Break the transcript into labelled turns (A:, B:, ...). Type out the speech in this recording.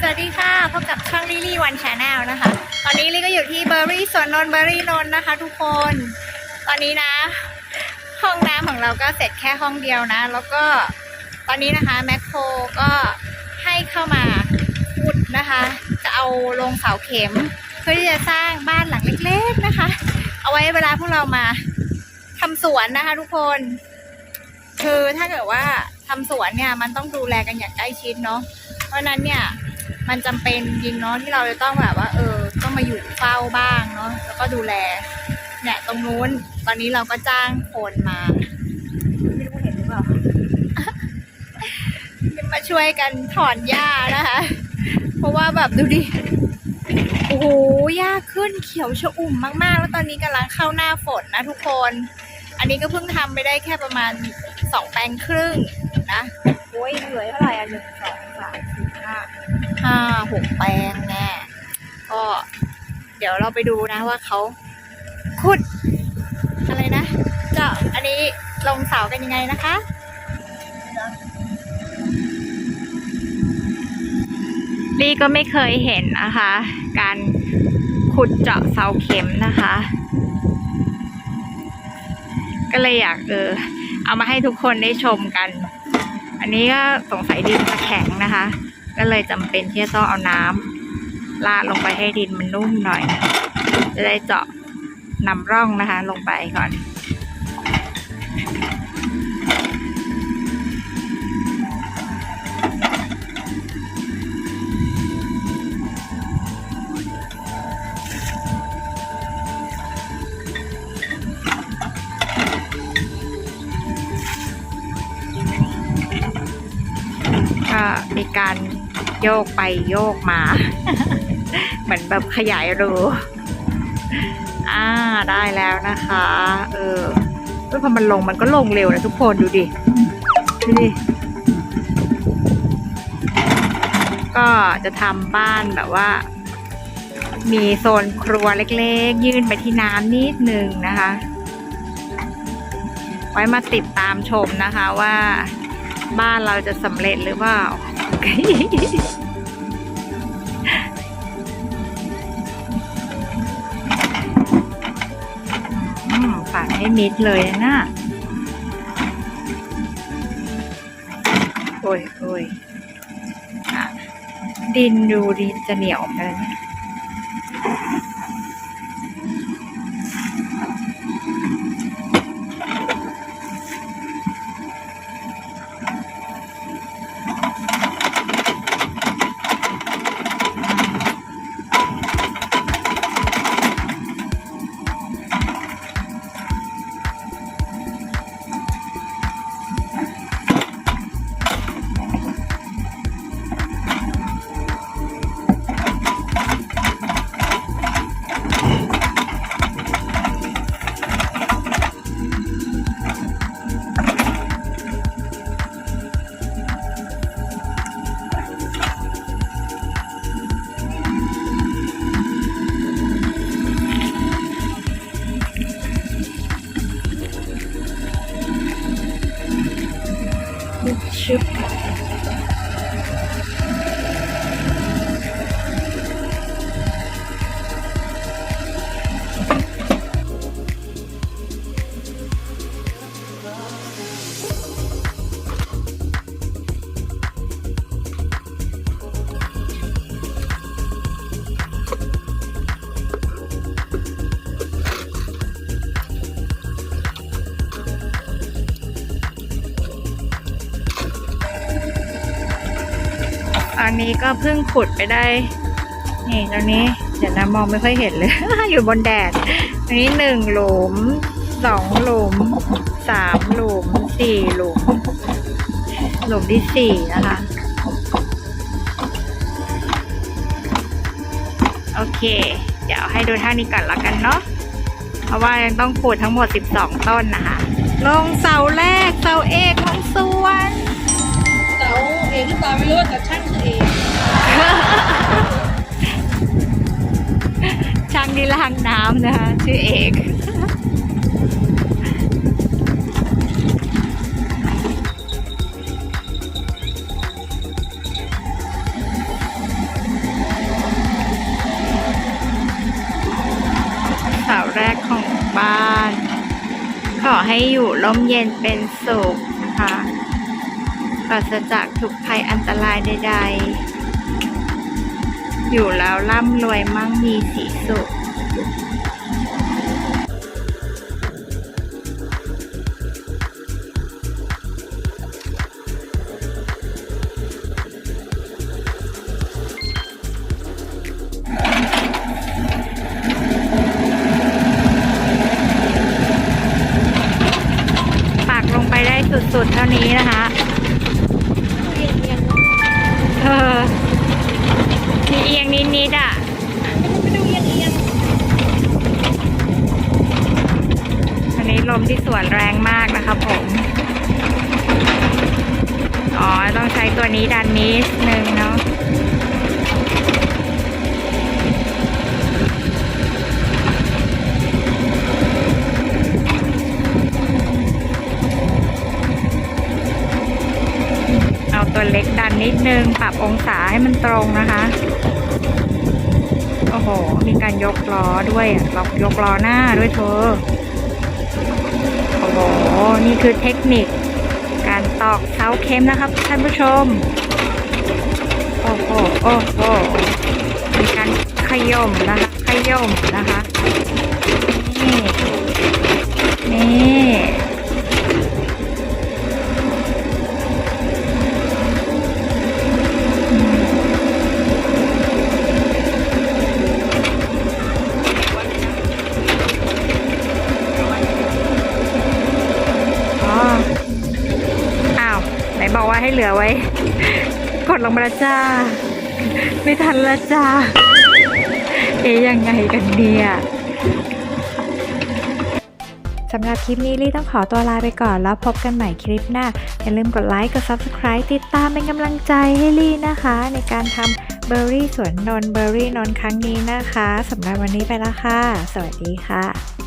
A: สวัสดีค่ะพบกับช่องลิลี่วันชาแนลนะคะ ตอนนี้ลี่ก็อยู่ที่เบอร์รี่สวนนนเบอร์รี่นนนะคะ ทุกคน ตอนนี้นะ ห้องน้ำของเราก็เสร็จแค่ห้องเดียวนะ แล้วก็ตอนนี้นะคะแมคโครก็ให้เข้ามาขุดนะคะ จะเอาลงเสาเข็ม เพื่อที่จะสร้างบ้านหลังเล็กๆนะคะ เอาไว้เวลาพวกเรามาทำสวนนะคะ ทุกคน คือถ้าเกิดว่าทำสวนเนี่ยมันต้องดูแลกันอย่างใกล้ชิดเนาะ ราะนั้นเนี่ย มันจำเป็นจริงเนาะที่เราจะต้องแบบว่า เออ ต้องมาอยู่เฝ้าบ้างเนาะแล้วก็ดูแลเนี่ยตรงนู้นตอนนี้เราก็จ้างคนมาไม่รู้เห็นหรือเปล่ามาช่วยกันถอนหญ้านะคะ เพราะว่าแบบดูดิโอ้โหหญ้าขึ้นเขียวชอุ่มมากๆ แล้วตอนนี้กำลังเข้าหน้าฝนนะทุกคน อันนี้ก็เพิ่งทำไปได้แค่ประมาณสองแปลงครึ่งนะ
B: โอ้ยเหลือเท่าไหร่อะหนึ่งสองสามสี่ ห้า
A: ห้าหกแปลงแน่ก็เดี๋ยวเราไปดูนะว่าเขาขุดอะไรนะเจาะอันนี้ลงเสากันยังไงนะคะลี่ก็ไม่เคยเห็นนะคะ การขุดเจาะเสาเข็มนะคะ ก็เลยอยากเออเอามาให้ทุกคนได้ชมกัน อันนี้ก็สงสัยดินจะแข็งนะคะ ก็เลยจำเป็นที่จะต้องเอาน้ำลาดลงไปให้ดินมันนุ่มหน่อย จะได้เจาะนำร่องนะคะ ลงไปก่อน มีการ โยกไปโยกมา เหมือนแบบขยายรูอ่าได้แล้วนะคะ เออเฮ้ยพอมันลงมันก็ลงเร็วนะทุกคนดูดิ ดูดิ ก็จะทำบ้านแบบว่า มีโซนครัวเล็กๆ ยื่นไปที่น้ำนิดนึงนะคะ ไว้มาติดตามชมนะคะว่า บ้านเราจะสำเร็จหรือเปล่าอืมฝันให้มิดเลยนะโอ้ยโอ้ยดินดูดิจะเหนียวไปแล้วเนี่ย ชึ อันนี้ก็เพิ่งขุดไปได้ นี่ตรงนี้ เดี๋ยวนะมองไม่ค่อยเห็นเลย อยู่บนแดด อันนี้หนึ่งหลุมสองหลุมสามหลุมสี่หลุม หลุมที่สี่นะคะ โอเค เดี๋ยวให้ดูท่านี้ก่อนละกันเนาะเพราะว่ายังต้องขุดทั้งหมด 12 ต้นนะคะ ลงเสาแรกเสาเอกของสวน
B: เองหรือเปล่าไม่รู้แต่ช่างตัวเอง
A: ช่างที่ล้างน้ำนะคะชื่อเอกสาวแรกของบ้าน ขอให้อยู่ร่มเย็นเป็นสุขนะคะ ปราศจากทุกภัยอันตรายใด ๆ อยู่แล้วร่ำรวยมั่งมีสีสุข มที่สวนแรงมากนะคะผม อ๋อ ต้องใช้ตัวนี้ดันนิดนึงเนาะเอาตัวเล็กดันนิดนึง ปรับองศาให้มันตรงนะคะ โอ้โห มีการยกล้อด้วยอะล็อกยกล้อหน้าด้วยเธอ โอ้โห นี่คือเทคนิค การตอกเสาเข็มนะครับท่านผู้ชม โอ้โห โอ้โหมีการขย่มนะคะ ขย่มนะคะ บอกว่าให้เหลือไว้ กดลงมาจ้า ไม่ทันล้วจ้า เอ๊ยยังไงกันเนี่ย
C: สำหรับคลิปนี้ลี่ต้องขอตัวลาไปก่อนแล้วพบกันใหม่คลิปหน้า อย่าลืมกดไลค์กด Subscribe ติดตามเป็นกำลังใจให้ลี่นะคะ ในการทำเบอร์รี่สวนนนเบอร์รี่นนครั้งนี้นะคะสำหรับวันนี้ไปแล้วค่ะ สวัสดีค่ะ